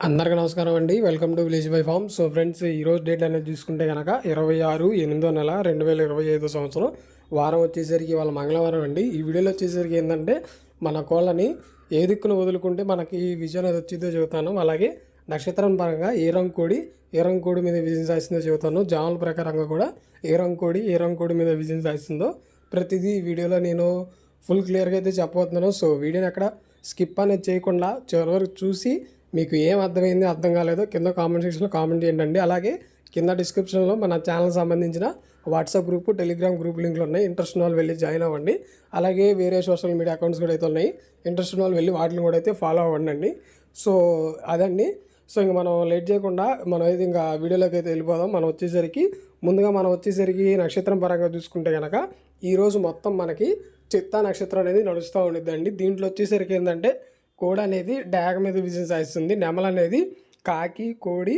అందరికీ నమస్కారం అండి. Welcome to village by farm so friends ఈరోజు డేట్ అనేది చూసుకుంటే కనుక ఇరవై ఆరు ఎనిమిదో నెల రెండు వేల ఇరవై ఐదో సంవత్సరం. వారం వచ్చేసరికి వాళ్ళ మంగళవారం అండి. ఈ వీడియోలో వచ్చేసరికి ఏంటంటే మన కోళ్ళని ఏ దిక్కును వదులుకుంటే మనకి ఈ విజయం అది వచ్చిందో చెబుతాను. అలాగే నక్షత్రం పరంగా ఏ రంగు కోడి ఏ రంగు కోడి మీద విజయం సాధిస్తుందో చెబుతాను. జాముల ప్రకారంగా కూడా ఏ రంగు కోడి ఏ రంగు కోడి మీద విజయం సాధిస్తుందో ప్రతిదీ వీడియోలో నేను ఫుల్ క్లియర్గా అయితే చెప్పబోతున్నాను. సో వీడియోని అక్కడ స్కిప్ అనేది చేయకుండా చివరి వరకు చూసి మీకు ఏం అర్థమైంది అర్థం కాలేదో కింద కామెంట్ సెక్షన్లో కామెంట్ చేయండి. అలాగే కింద డిస్క్రిప్షన్లో మన ఛానల్ సంబంధించిన వాట్సాప్ గ్రూప్ టెలిగ్రామ్ గ్రూప్ లింక్లు ఉన్నాయి. ఇంట్రెస్ట్ వాళ్ళు వెళ్ళి జాయిన్ అవ్వండి. అలాగే వేరే సోషల్ మీడియా అకౌంట్స్ కూడా అయితే ఉన్నాయి. ఇంట్రెస్ట్ వాళ్ళు వెళ్ళి వాటిని కూడా అయితే ఫాలో అవ్వండి సో అదండి. సో ఇంక మనం లేట్ చేయకుండా మనం అయితే ఇంకా వీడియోలోకి అయితే వెళ్ళిపోదాం. మనం వచ్చేసరికి ముందుగా మనం వచ్చేసరికి నక్షత్రం పరంగా చూసుకుంటే కనుక ఈరోజు మొత్తం మనకి చిత్తా నక్షత్రం అనేది నడుస్తూ ఉండిద్దండి. దీంట్లో వచ్చేసరికి ఏంటంటే కోడి అనేది డాగ మీద విజయం సాధిస్తుంది. నెమల అనేది కాకి కోడి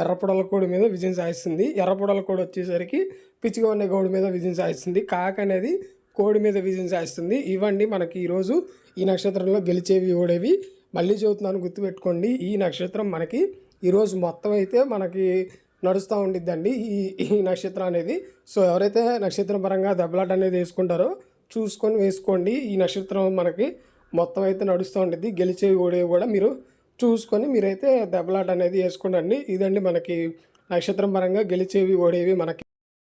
ఎర్రపొడల కోడి మీద విజయం సాధిస్తుంది. ఎర్రపొడల కోడి వచ్చేసరికి పిచ్చిగా ఉన్న కోడి మీద విజయం సాధిస్తుంది. కాక అనేది కోడి మీద విజయం సాధిస్తుంది. ఇవ్వండి మనకి ఈరోజు ఈ నక్షత్రంలో గెలిచేవి ఓడేవి. మళ్ళీ చెబుతున్నాను గుర్తుపెట్టుకోండి. ఈ నక్షత్రం మనకి ఈరోజు మొత్తం అయితే మనకి నడుస్తూ ఉండిద్దండి. ఈ ఈ నక్షత్రం అనేది. సో ఎవరైతే నక్షత్రం పరంగా దెబ్బలాట అనేది వేసుకుంటారో చూసుకొని వేసుకోండి. ఈ నక్షత్రం మనకి మొత్తం అయితే నడుస్తూ ఉంటుంది గెలిచేవి ఓడేవి కూడా మీరు చూసుకొని మీరైతే దెబ్బలాట అనేది వేసుకోండి ఇదండి మనకి నక్షత్రం పరంగా గెలిచేవి ఓడేవి మనకి.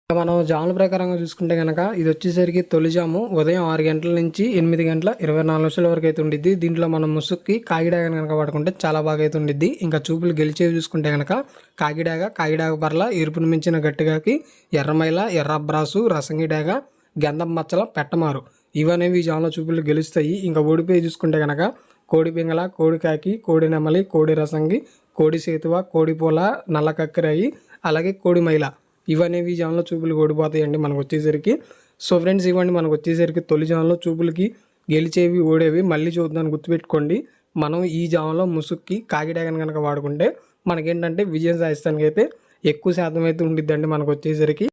మనం జాముల ప్రకారంగా చూసుకుంటే కనుక ఇది వచ్చేసరికి తొలి జాము. ఉదయం ఆరు గంటల నుంచి ఎనిమిది గంటల ఇరవై నాలుగు నిమిషాల వరకు అయితే ఉండిద్ది. దీంట్లో మనం ముసుక్కి కాగిడాగ కనుక పడుకుంటే చాలా బాగా అయితే ఉండిద్ది. ఇంకా చూపులు గెలిచేవి చూసుకుంటే కనుక కాగిడాగ కాగిడాగ పర్ల ఎరుపును మించిన గట్టిగాకి ఎర్రమైల ఎర్రబ్రాసు రసంగిడాగ గంధం మచ్చల పెట్టమారు. ఇవనేవి ఈ జాముల చూపులు గెలుస్తాయి. ఇంకా ఓడిపోయి చూసుకుంటే కనుక కోడి పింగళ కోడి కాకి కోడి నెమలి కోడి రసంగి కోడి సేతువ కోడి పూల నల్ల కక్కరాయి అలాగే కోడి మైల. ఇవనేవి ఈ చూపులు ఓడిపోతాయండి మనకు వచ్చేసరికి. సో ఫ్రెండ్స్ ఇవ్వండి మనకు వచ్చేసరికి తొలి జాములో చూపులకి గెలిచేవి ఓడేవి. మళ్ళీ చూద్దాం గుర్తుపెట్టుకోండి. మనం ఈ జామంలో ముసుక్కి కాకిడాగని కనుక వాడుకుంటే మనకేంటంటే విజయం సాధిస్తానికి అయితే ఎక్కువ శాతం అయితే ఉండిద్దండి మనకు వచ్చేసరికి.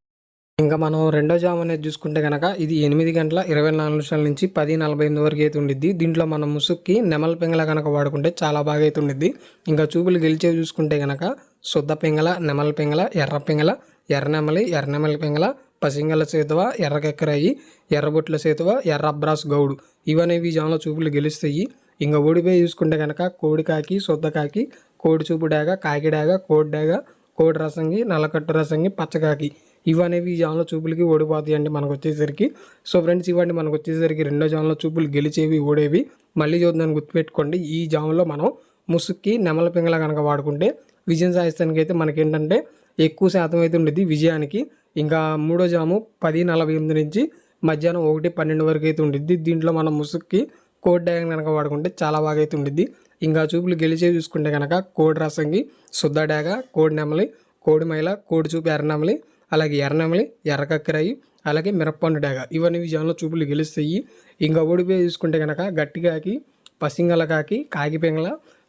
ఇంకా మనం రెండో జామ్ అనేది చూసుకుంటే కనుక ఇది ఎనిమిది గంటల ఇరవై నాలుగు నిమిషాల నుంచి పది నలభై ఎనిమిది వరకు అయితే ఉండిద్ది. దీంట్లో మనం ముసుక్కి నెమల పింగళ కనుక వాడుకుంటే చాలా బాగా అయితే ఉండిద్ది. ఇంకా చూపులు గెలిచేవి చూసుకుంటే కనుక శుద్ధ పింగళ నెమల పింగళ ఎర్ర పింగళ ఎర్రనెమలి ఎర్రనెమలి పింగళ పసింగల సేతువ ఎర్రకెక్కరాయి ఎర్రబొట్ల సేతువ ఎర్ర అబ్రాస్ గౌడు ఇవనేవి జామ్లో చూపులు గెలుస్తాయి. ఇంకా ఓడిపోయి చూసుకుంటే కనుక కోడి కాకి శుద్ధ కాకి కోడి చూపు డాగ కాకిడాగ కోడి డాగ కోడి రసంగి నల్లకట్టు రసంగి పచ్చకాకి ఇవనేవి ఈ జామ్లో చూపులకి ఓడిపోతాయి అండి మనకు వచ్చేసరికి సో ఫ్రెండ్స్ ఇవ్వండి మనకు వచ్చేసరికి రెండో జామ్లో చూపులు గెలిచేవి ఓడేవి. మళ్ళీ చూద్దాన్ని గుర్తుపెట్టుకోండి. ఈ జామ్లో మనం ముసుక్కి నెమల పింగల కనుక వాడుకుంటే విజయం సాధిస్తానికి అయితే మనకేంటంటే ఎక్కువ శాతం అయితే ఉండేది విజయానికి. ఇంకా మూడో జాము పది నలభై ఎనిమిది నుంచి మధ్యాహ్నం ఒకటి పన్నెండు వరకు అయితే ఉండిద్ది. దీంట్లో మనం ముసుక్కి కోడ్ డ్యాగన్ కనుక వాడుకుంటే చాలా బాగా అయితే ఉండిద్ది. ఇంకా చూపులు గెలిచే చూసుకుంటే కనుక కోడి రసంగి శుద్ధ డాగ కోడి నెమలి కోడి మైల కోడి చూపు ఎర్రనెమలి అలాగే ఎర్రనమలి ఎర్రకక్కరాయి అలాగే మిరప్పండు డాగ. ఇవన్నీ విజయంలో చూపులు గెలుస్తాయి. ఇంకా ఓడిపోయి చూసుకుంటే కనుక గట్టిగాకి పసింగల కాకి కాకి పెంగల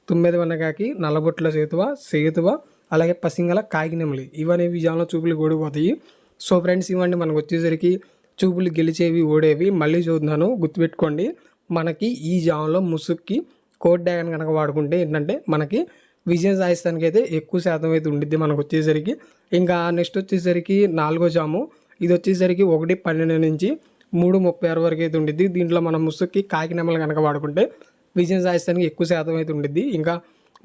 తుమ్మెద వన్నకాకి నల్లబొట్ల సేతువ సేతువ అలాగే పసింగల కాకినెమలి ఇవన్నీ విజయంలో చూపులు ఓడిపోతాయి సో ఫ్రెండ్స్ ఇవ్వండి మనకు వచ్చేసరికి చూపులు గెలిచేవి ఓడేవి. మళ్ళీ చూద్దాను. గుర్తుపెట్టుకోండి మనకి ఈ జామ్లో ముసుక్కి కోట్ డ్యాగన్ కనుక వాడుకుంటే ఏంటంటే మనకి విజయం సాధిస్తానికి అయితే ఎక్కువ శాతం అయితే ఉండిద్ది మనకు వచ్చేసరికి. ఇంకా నెక్స్ట్ వచ్చేసరికి నాలుగో జాము. ఇది వచ్చేసరికి ఒకటి పన్నెండు నుంచి మూడు ముప్పై ఆరు వరకు అయితే ఉండిద్ది. దీంట్లో మనం ముసుక్కి కాకి కనుక వాడుకుంటే విజయం సాధిస్తానికి ఎక్కువ శాతం అయితే ఉండిద్ది. ఇంకా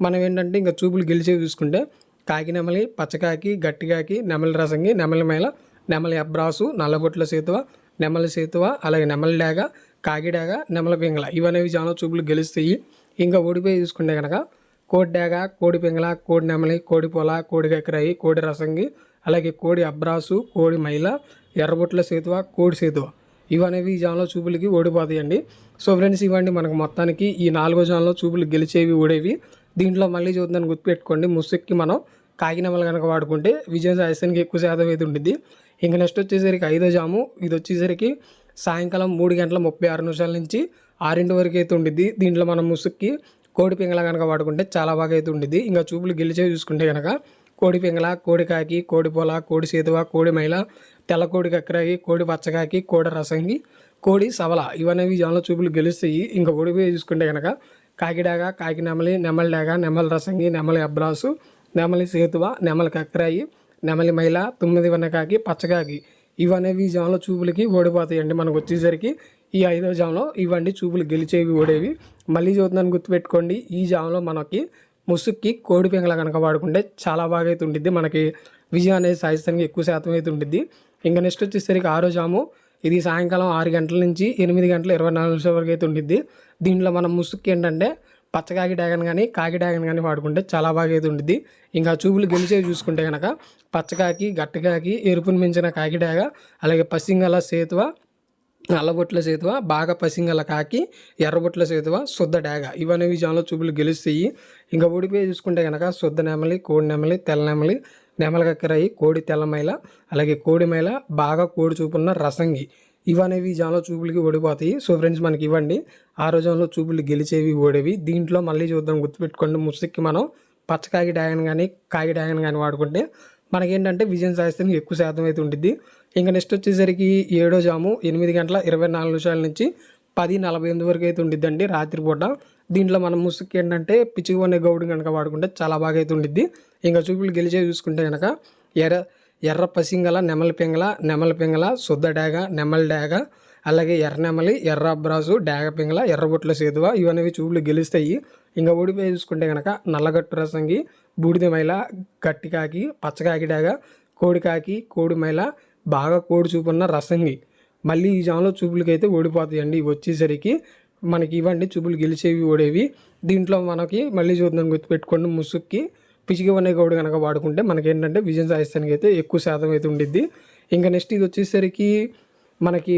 మనం ఏంటంటే ఇంకా చూపులు గెలిచేవి చూసుకుంటే కాకి నెమలి పచ్చకాకి గట్టికాకి నెమలి రసంగి నెమలి మేళ నెమలి అబ్రాసు నల్లబొట్ల సేతువ నెమలి సేతువ అలాగే నెమలి డాగ కాకిడాగ నెమల పింగళ ఇవనేవి చాలా చూపులు గెలుస్తాయి. ఇంకా ఓడిపోయి చూసుకుంటే కనుక కోడి డాగ కోడి పింగళ కోడి నెమలి కోడి పొల కోడి కక్కరాయి కోడి రసంగి అలాగే కోడి అబ్రాసు కోడి మైల ఎర్రబొట్ల సేతువ కోడి సేతువ. ఇవనేవి ఈ జాన్లో చూపులకి ఓడిపోతాయండి. సో ఫ్రెండ్స్ ఇవ్వండి మనకు మొత్తానికి ఈ నాలుగో జాన్లో చూపులు గెలిచేవి ఓడేవి దీంట్లో మళ్ళీ చూద్దాన్ని గుర్తుపెట్టుకోండి. ముసుక్కి మనం కాకినెమలు కనుక వాడుకుంటే విజయం సాధిస్తానికి ఎక్కువ శాతం అయితే ఉంటుంది ఇంకా నెక్స్ట్ వచ్చేసరికి ఐదో జాము. ఇది వచ్చేసరికి సాయంకాలం మూడు గంటల ముప్పై ఆరు నిమిషాల నుంచి ఆరింటి వరకు అయితే ఉండిద్ది. దీంట్లో మనం ముసుక్కి కోడి పింగళ కనుక వాడుకుంటే చాలా బాగా అయితే ఉండిద్ది. ఇంకా చూపులు గెలిచే చూసుకుంటే కనుక కోడి పింగళ కోడి కాకి కోడి పొల కోడి సేతువ కోడి మైల తెల్ల కోడి కక్కరాకి కోడి పచ్చకాకి కోడి రసంగి కోడి సవల ఇవనేవి జనంలో చూపులు గెలుస్తాయి. ఇంకా ఓడిపోయి చూసుకుంటే కనుక కాకిడాగ కాకి నెమలి నెమలి డాగ నెమలి రసంగి నెమలి అబ్రాసు నెమలి సేతువ నెమలి కక్కరాయి నెమలి మైల తొమ్మిది వన్నకాకి పచ్చకాకి ఇవనేవి జనంలో చూపులకి ఓడిపోతాయండి. మనకు వచ్చేసరికి ఈ ఐదో జామ్లో ఇవన్నీ చూపులు గెలిచేవి ఓడేవి. మళ్ళీ చూద్దాన్ని గుర్తుపెట్టుకోండి ఈ జామ్లో మనకి ముసుక్కి కోడి పెంగల కనుక వాడుకుంటే చాలా బాగా అయితే ఉండిద్ది. మనకి విజయం అనేది సాధిస్తానికి ఎక్కువ శాతం అయితే ఉండిద్ది. ఇంకా నెక్స్ట్ వచ్చేసరికి ఆరో జాము. ఇది సాయంకాలం ఆరు గంటల నుంచి ఎనిమిది గంటల ఇరవై నాలుగు నిమిషాల వరకు అయితే ఉండిద్ది. దీంట్లో మనం ముసుక్కి ఏంటంటే పచ్చకాకి డ్యాగన్ కానీ కాకి డ్యాగన్ కానీ వాడుకుంటే చాలా బాగా అయితే ఉండిద్ది. ఇంకా చూపులు గెలిచేవి చూసుకుంటే కనుక పచ్చకాకి గట్టకాకి ఎరుపుని మించిన కాకి డాగ అలాగే పసింగల సేతువ నల్లబొట్ల సేతువ బాగా పసింగల కాకి ఎర్రబొట్ల సేతువ శుద్ధ డాగ. ఇవన్నీ విజయంలో చూపులు గెలుస్తాయి. ఇంకా ఓడిపోయి చూసుకుంటే కనుక శుద్ధ నెమలి కోడి నెమలి తెల్ల నెమలి నెమల కక్కరాయి కోడి తెల్లమైల అలాగే కోడి మైల బాగా కోడి చూపున్న రసంగి. ఇవనేవి జాలో చూపులకి ఓడిపోతాయి. సో ఫ్రెండ్స్ మనకి ఇవ్వండి. ఆ రోజుల్లో చూపులు గెలిచేవి ఓడేవి. దీంట్లో మళ్ళీ చూద్దాం గుర్తుపెట్టుకోండి. ముసుక్కి మనం పచ్చకాకి డాగన్ కానీ కాగి డాగన్ కానీ వాడుకుంటే మనకేంటంటే విజయం సాధిస్తానికి ఎక్కువ శాతం అయితే ఉంటుంది ఇంకా నెక్స్ట్ వచ్చేసరికి ఏడో జాము ఎనిమిది గంటల ఇరవై నాలుగు నిమిషాల నుంచి పది నలభై ఎనిమిది వరకు అయితే ఉండిద్దండి రాత్రిపూట. దీంట్లో మనం ముసుగు ఏంటంటే పిచ్చిగా ఉన్న గౌడు కనుక వాడుకుంటే చాలా బాగా అయితే ఉండిద్ది. ఇంకా చూపులు గెలిచే చూసుకుంటే కనుక ఎర్ర ఎర్ర పసింగల నెమలి పింగల నెమలి పింగల శుద్ధ డాగ నెమలి డాగ అలాగే ఎర్ర నెమలి ఎర్ర అబ్రాసు డాగ పింగల ఎర్రబొట్ల సేతువ ఇవన్నీ చూపులు గెలుస్తాయి. ఇంకా ఓడిపోయి చూసుకుంటే కనుక నల్లగట్టు రసంగి బూడిద మైల గట్టికాకి పచ్చకాకి డాగ కోడికాకి కోడి మైల బాగా కోడి చూపున్న రసంగి. మళ్ళీ ఈ జామ్లో చూపులకి అయితే ఓడిపోతాయండి. ఇవి వచ్చేసరికి మనకి ఇవ్వండి చూపులు గెలిచేవి ఓడేవి. దీంట్లో మనకి మళ్ళీ చూద్దాం గుర్తుపెట్టుకోండి ముసుక్కి పిచ్చికి అనే గౌడు కనుక వాడుకుంటే మనకి ఏంటంటే విజయం సాధిస్తానికి అయితే ఎక్కువ శాతం అయితే ఉండిద్ది. ఇంకా నెక్స్ట్ ఇది వచ్చేసరికి మనకి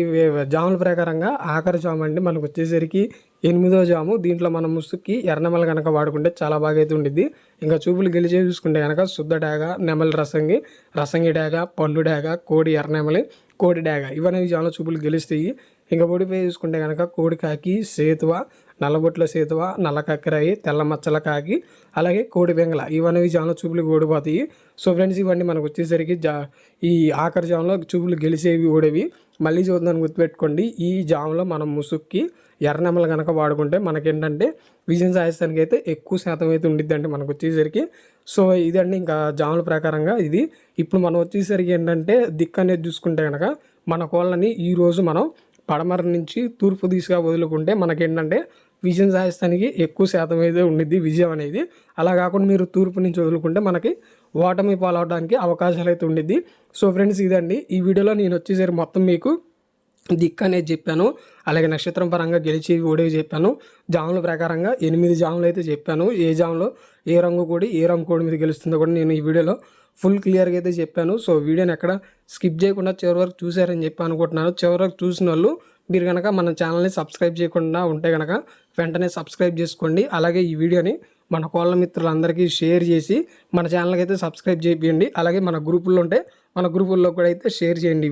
జాముల ప్రకారంగా ఆఖరి జాము అండి. మనకు వచ్చేసరికి ఎనిమిదో జాము. దీంట్లో మనం ముసుక్కి ఎర్రనెమలు కనుక వాడుకుంటే చాలా బాగా అయితే ఉండిద్ది. ఇంకా చూపులు గెలిచే చూసుకుంటే కనుక శుద్ధ డాగ నెమలి రసంగి రసంగి డాగ పళ్ళు డాగ కోడి ఎర్రనెమలి కోడి డాగ ఇవన్నీ జాములు చూపులు గెలుస్తాయి. ఇంకా ఓడిపోయి చూసుకుంటే కనుక కోడి కాకి సేతువ నల్లబొట్ల సేతువ నల్ల కక్కరాయి తెల్ల మచ్చల కాకి అలాగే కోడి బెంగళ. ఇవన్నీ జాను చూపులు ఓడిపోతాయి సో ఫ్రెండ్స్ ఇవన్నీ మనకు వచ్చేసరికి జా ఈ ఆఖరి జాములో చూపులు గెలిచేవి ఓడేవి మళ్ళీ చూద్దాం గుర్తుపెట్టుకోండి. ఈ జాములో మనం ముసుక్కి ఎర్రనెమ్మలు కనుక వాడుకుంటే మనకేంటంటే విజయం సాధిస్తానికి అయితే ఎక్కువ శాతం అయితే ఉండిద్దండి మనకు వచ్చేసరికి. సో ఇదండి ఇంకా జాముల ప్రకారంగా ఇది. ఇప్పుడు మనం వచ్చేసరికి ఏంటంటే దిక్కు అనేది చూసుకుంటే కనుక మన కోళ్ళని ఈరోజు మనం పడమర నుంచి తూర్పు దిశగా వదులుకుంటే మనకేంటంటే విజయం సాధిస్తానికి ఎక్కువ శాతం అయితే ఉండిద్ది విజయం అనేది. అలా కాకుండా మీరు తూర్పు నుంచి వదులుకుంటే మనకి ఓటమి పాలవడానికి అవకాశాలు అయితే ఉండిద్ది. సో ఫ్రెండ్స్ ఇదండి. ఈ వీడియోలో నేను వచ్చేసరికి మొత్తం మీకు దిక్కు అనేది చెప్పాను. అలాగే నక్షత్రం పరంగా గెలిచి ఓడేవి చెప్పాను. జాముల ప్రకారంగా ఎనిమిది జాములు అయితే చెప్పాను. ఏ జాములో ఏ రంగు కూడా ఏ రంగు కోడి మీద గెలుస్తుందో కూడా నేను ఈ వీడియోలో ఫుల్ క్లియర్గా అయితే చెప్పాను. సో వీడియోని ఎక్కడ స్కిప్ చేయకుండా చివరి వరకు చూశారని చెప్పి అనుకుంటున్నాను. చివరి వరకు చూసిన వాళ్ళు మీరు కనుక మన ఛానల్ని సబ్స్క్రైబ్ చేయకుండా ఉంటే కనుక వెంటనే సబ్స్క్రైబ్ చేసుకోండి. అలాగే ఈ వీడియోని మన కోళ్ళ మిత్రులందరికీ షేర్ చేసి మన ఛానల్కి అయితే సబ్స్క్రైబ్ చేయండి. అలాగే మన గ్రూపుల్లో ఉంటే మన గ్రూపుల్లో కూడా అయితే షేర్ చేయండి